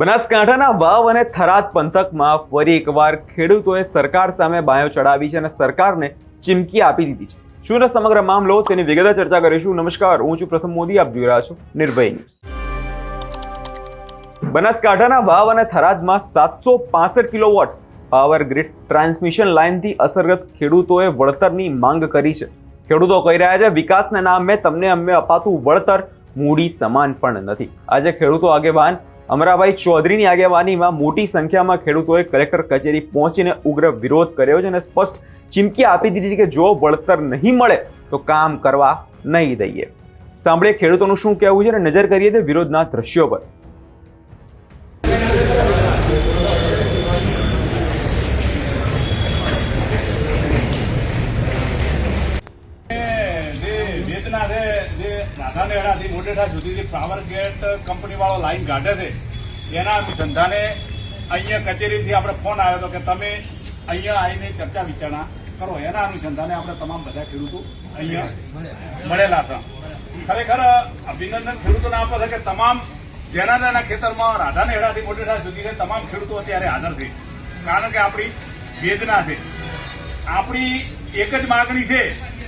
બનાસકાંઠાના વાવ અને થરાદ પંથકમાં ફરી એકવાર ખેડૂતોએ સરકાર સામે બાયો ચડાવી છે અને સરકારને ચીમકી આપી દીધી છે. શું સમગ્ર મામલો, તેની વિગતે ચર્ચા કરીશું. નમસ્કાર, હું છું પ્રથમ મોદી. આપ જોઈ રહ્યા છો નિર્ભય ન્યૂઝ. બનાસકાંઠાના વાવ અને થરાદમાં સાતસો પાસઠ કિલોવોટ પાવર ગ્રીડ ટ્રાન્સમિશન લાઇનથી અસરગ્રસ્ત ખેડૂતોએ વળતરની માંગ કરી છે. ખેડૂતો કહી રહ્યા છે, વિકાસના નામે તમને અમે અપાતું વળતર મૂડી સમાન પણ નથી. આજે ખેડૂતો આગેવાન અમરાભાઈ ચૌધરીની આગેવાનીમાં મોટી સંખ્યામાં ખેડૂતોએ કલેક્ટર કચેરી પહોંચીને ઉગ્ર વિરોધ કર્યો છે અને સ્પષ્ટ ચીમકી આપી દીધી છે કે જો વળતર નહીં મળે તો કામ કરવા નહીં દઈએ. સાંભળીએ ખેડૂતોનું શું કહેવું છે અને નજર કરીએ તે વિરોધના દ્રશ્યો પર. છે જે રાધાનેડાથી મોટેઠા સુધી પાવર ગેટ કંપનીવાળો લાઇન કાઢે છે. એના અનુસંધાને અહીંયા કચેરીથી આપણે ફોન આવ્યો હતો કે તમે અહીંયા આવીને ચર્ચા વિચારણા કરો. એના અનુસંધાને આપણે તમામ બધા ખેડૂતો અહીંયા મળેલા હતા. ખરેખર અભિનંદન ખેડૂતોને આપે છે કે તમામ જેના જેના ખેતરમાં રાધાનેડાથી મોટેઠા સુધી તમામ ખેડૂતો અત્યારે હાજર છે. કારણ કે આપણી વેદના છે. આપણી એક જ માગણી છે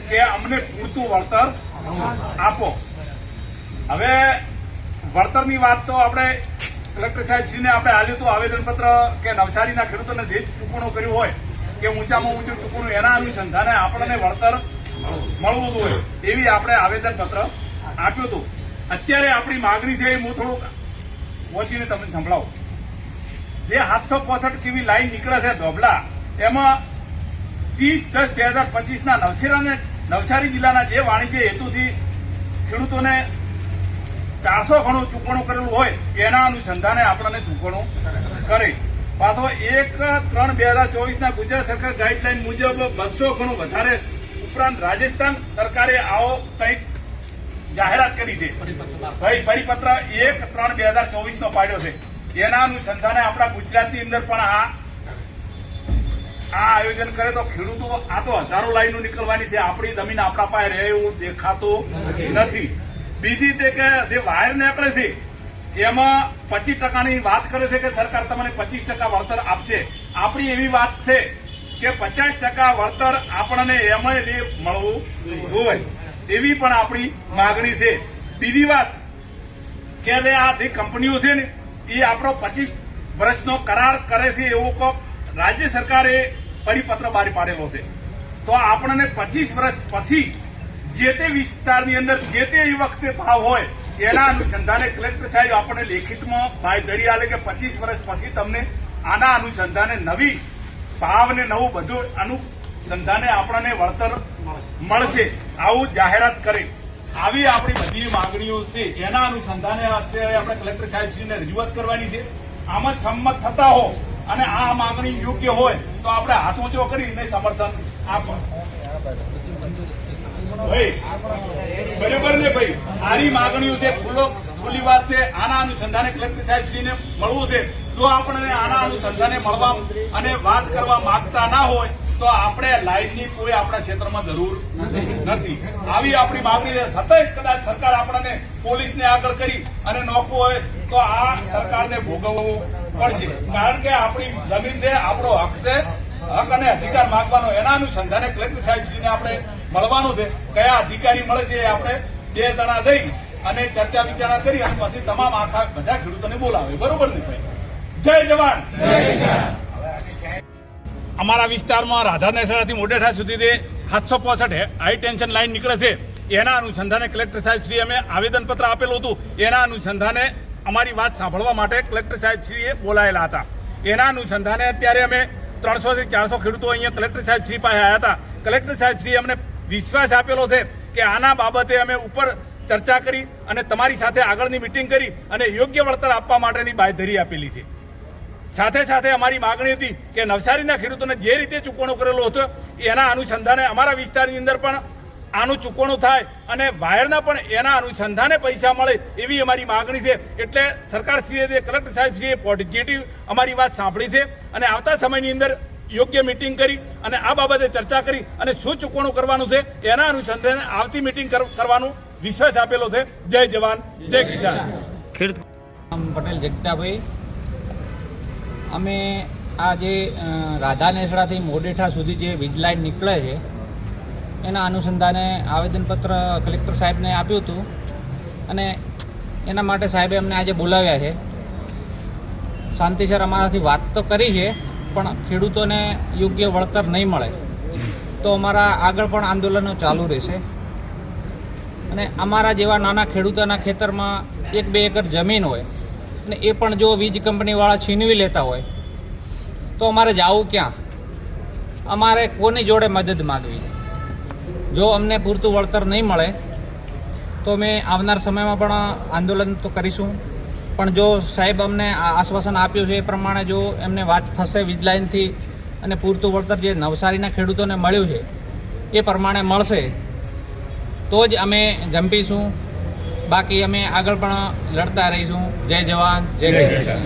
કે અમને પૂરતું વળતર આપો. હવે વળતરની વાત તો આપણે કલેક્ટર સાહેબશ્રીને આપણે આલ્યું હતું આવેદનપત્ર કે નવસારીના ખેડૂતોને જે ચૂકવણું કર્યું હોય, કે ઊંચામાં ઊંચું ચૂકવણું, એના અનુસંધાને આપણને વળતર મળવું હોય એવી આપણે આવેદનપત્ર આપ્યું હતું. અત્યારે આપણી માગણી છે એ હું થોડુંક પહોંચીને તમને સંભળાવું. જે સાતસો પોસઠ કેવી લાઈન નીકળે છે ધોબલા, એમાં ત્રીસ દસ બે હજાર પચીસના નવસારી નવસારી જિલ્લાના જે વાણિજ્ય હેતુથી ખેડૂતોને ચારસો ઘણું ચૂકવણું કરેલું હોય, એના અનુસંધાને આપણને ચૂકવણું કરે. પાછો એક ત્રણ બે હજાર ચોવીસના ગુજરાત સરકાર ગાઈડલાઈન મુજબ બસો ઘણું વધારે ઉપરાંત રાજસ્થાન સરકારે આવો કંઈક જાહેરાત કરી છે. ભાઈ, પરિપત્ર એક ત્રણ બે હજાર ચોવીસનો પાડ્યો છે. એના અનુસંધાને આપણા ગુજરાતની અંદર પણ આ આ આયોજન કરે તો ખેડૂતો આ તો હજારો લાઈનો નીકળવાની છે. આપણી જમીન આપણા પાસે રહે એવું દેખાતું નથી. બીજી તે કે જે વાયર નીકળે છે, એમાં પચીસ ટકાની વાત કરે છે કે સરકાર તમને પચીસ ટકા વળતર આપશે. આપણી એવી વાત છે કે પચાસ ટકા વળતર આપણને એમાં જે મળવું હોય, એવી પણ આપણી માગણી છે. બીજી વાત કે આ જે કંપનીઓ છે ને, એ આપણો પચીસ વર્ષનો કરાર કરે છે એવું કોક રાજ્ય સરકારે પરિપત્ર બહાર પાડેલો છે. તો આપણને પચીસ વર્ષ પછી જે તે વિસ્તારની અંદર જે તે વખતે ભાવ હોય, એના અનુસંધાને કલેક્ટર સાહેબ આપણને લેખિતમાં બાંયધરી આલે કે પચીસ વર્ષ પછી તમને આના અનુસંધાને નવી ભાવને નવું બધું અનુસંધાને આપણને વળતર મળશે. આવું જાહેરાત કરે. આવી આપણી બધી માંગણીઓ છે. એના અનુસંધાને અત્યારે આપણે કલેક્ટર સાહેબશ્રીને રજૂઆત કરવાની છે. આમાં સંમત થતા હો. અને આ માંગણી યોગ્ય હોય તો આપણે હાથ કરીને સમર્થન આપો બરોબર ને ભાઈ? આની માંગણીઓ છે ખુલ્લો ખુલ્લી વાત છે, આના અનુસંધાને કલેક્ટર સાહેબશ્રીને મળવું છે. જો આપણને આના અનુસંધાને મળવા અને વાત કરવા માંગતા ના હોય, તો આપણે લાઇનની કોઈ આપણા ક્ષેત્રમાં જરૂર નથી. આવી આપણી માંગણી સતત કદાચ સરકાર આપણને પોલીસને આગળ કરી અને નોખવું હોય, તો આ સરકારને ભોગવવું પડશે. કારણ કે આપણી જમીન છે, આપણો હક છે. હક અને અધિકાર માંગવાનો એના અનુસંધાને કલેક્ટર સાહેબશ્રીને આપણે મળવાનું છે. કયા અધિકારી મળે છે આપણે બે જણા જઈ અને ચર્ચા વિચારણા કરી અને પછી તમામ આખા બધા ખેડૂતોને બોલાવે બરોબર ને ભાઈ? જય જવાન! અમારા વિસ્તારમાં રાધા નેસડાથી મોટેઠા સુધી સાતસો પોસઠ હાઈ ટેન્શન લાઈન નીકળે છે, એના અનુસંધાને કલેક્ટર સાહેબ શ્રી અમે આવેદનપત્ર આપેલું હતું. એના અનુસંધાને અમારી વાત સાંભળવા માટે કલેક્ટર સાહેબ શ્રીએ બોલાયેલા હતા. એના અનુસંધાને અત્યારે અમે ત્રણસોથી ચારસો ખેડૂતો અહીંયા કલેક્ટર સાહેબ શ્રી પાસે આવ્યા હતા. કલેક્ટર સાહેબ શ્રી અમને વિશ્વાસ આપેલો છે કે આના બાબતે અમે ઉપર ચર્ચા કરી અને તમારી સાથે આગળની મિટિંગ કરી અને યોગ્ય વળતર આપવા માટેની બાંયધરી આપેલી છે. સાથે સાથે અમારી માગણી હતી કે નવસારીના ખેડૂતોને જે રીતે ચૂકવણો કરેલો હતો, એના અનુસંધાને અમારા વિસ્તારની અંદર પણ આનું ચૂકવણું થાય અને વાયરના પણ એના અનુસંધાને પૈસા મળે એવી અમારી માગણી છે. એટલે સરકારશ્રીએ જે કલેક્ટર સાહેબશ્રીએ પોઝિટિવ અમારી વાત સાંભળી છે અને આવતા સમયની અંદર યોગ્ય મિટિંગ કરી અને આ બાબતે ચર્ચા કરી અને શું ચૂકવણું કરવાનું છે એના અનુસંધાને આવતી મિટિંગ કરવાનું વિશ્વાસ આપેલો છે. જય જવાન, જય કિસાન. ખેડૂત પટેલ જગતાભાઈ. અમે આ જે રાધા નેસડાથી મોડેઠા સુધી જે વીજ લાઇન નીકળે છે એના અનુસંધાને આવેદનપત્ર કલેક્ટર સાહેબને આપ્યું હતું અને એના માટે સાહેબે અમને આજે બોલાવ્યા છે. શાંતિસર અમારાથી વાત તો કરી છે, પણ ખેડૂતોને યોગ્ય વળતર નહીં મળે. તો અમારા આગળ પણ આંદોલનો ચાલુ રહેશે. અને અમારા જેવા નાના ખેડૂતોના ખેતરમાં એક બે એકર જમીન હોય અને એ પણ જો વીજ કંપનીવાળા છીનવી લેતા હોય, તો અમારે જવું ક્યાં? અમારે કોની જોડે મદદ માગવી? જો અમને પૂરતું વળતર નહીં મળે, તો અમે આવનાર સમયમાં પણ આંદોલન તો કરીશું. પણ જો સાહેબ અમને આશ્વાસન આપ્યું છે એ પ્રમાણે જો એમને વાત થશે વીજલાઇનથી અને પૂરતું વળતર જે નવસારીના ખેડૂતોને મળ્યું છે, એ પ્રમાણે મળશે, તો જ અમે જંપીશું બાકી અમે આગળ પણ લડતા રહીશું. જય જવાન, જય કિસાન.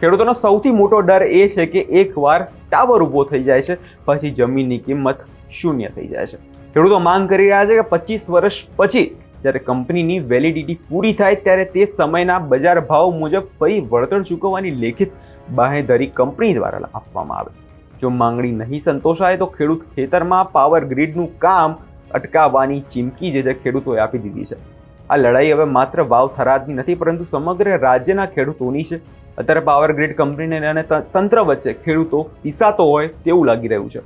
ખેડૂતોનો સૌથી મોટો ડર એ છે કે એકવાર ટાવર ઊભો થઈ જાય છે, પછી જમીનની કિંમત શૂન્ય થઈ જાય છે. ખેડૂતો માંગ કરી રહ્યા છે કે પચીસ વર્ષ પછી જ્યારે કંપનીની વેલિડિટી પૂરી થાય ત્યારે તે સમયના બજાર ભાવ મુજબ ફરી વળતર ચૂકવવાની લેખિત બાહેધરી કંપની દ્વારા આપવામાં આવે. જો માંગણી નહીં સંતોષાય તો ખેડૂત ખેતરમાં પાવર ગ્રીડનું કામ અટકાવવાની ચીમકી જે છે ખેડૂતોએ આપી દીધી છે. આ લડાઈ હવે માત્ર વાવ થરાદની નથી, પરંતુ સમગ્ર રાજ્યના ખેડૂતોની છે. અત્યારે પાવર ગ્રીડ કંપનીને અને તંત્ર વચ્ચે ખેડૂતો પીસાતો હોય તેવું લાગી રહ્યું છે.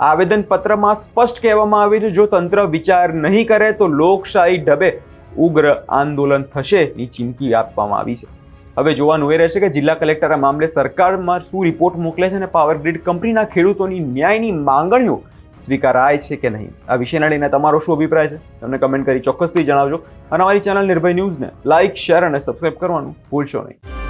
આ આવેદનપત્રમાં સ્પષ્ટ કહેવામાં આવ્યું છે, જો તંત્ર વિચાર નહીં કરે તો લોકશાહી ઢબે ઉગ્ર આંદોલન થશે ની ચીમકી આપવામાં આવી છે. હવે જોવાનું એ રહેશે કે જિલ્લા કલેક્ટર આ મામલે સરકારમાં શું રિપોર્ટ મોકલે છે અને પાવર ગ્રીડ કંપનીના ખેડૂતોની ન્યાયની માંગણીઓ સ્વીકારાય છે કે નહીં? આ વિષયને લઈને તમારો શું અભિપ્રાય છે? તમને કમેન્ટ કરી ચોક્કસથી જણાવજો. અને અમારી ચેનલ નિર્ભય ન્યૂઝને લાઇક શેર અને સબસ્ક્રાઇબ કરવાનું ભૂલશો નહીં.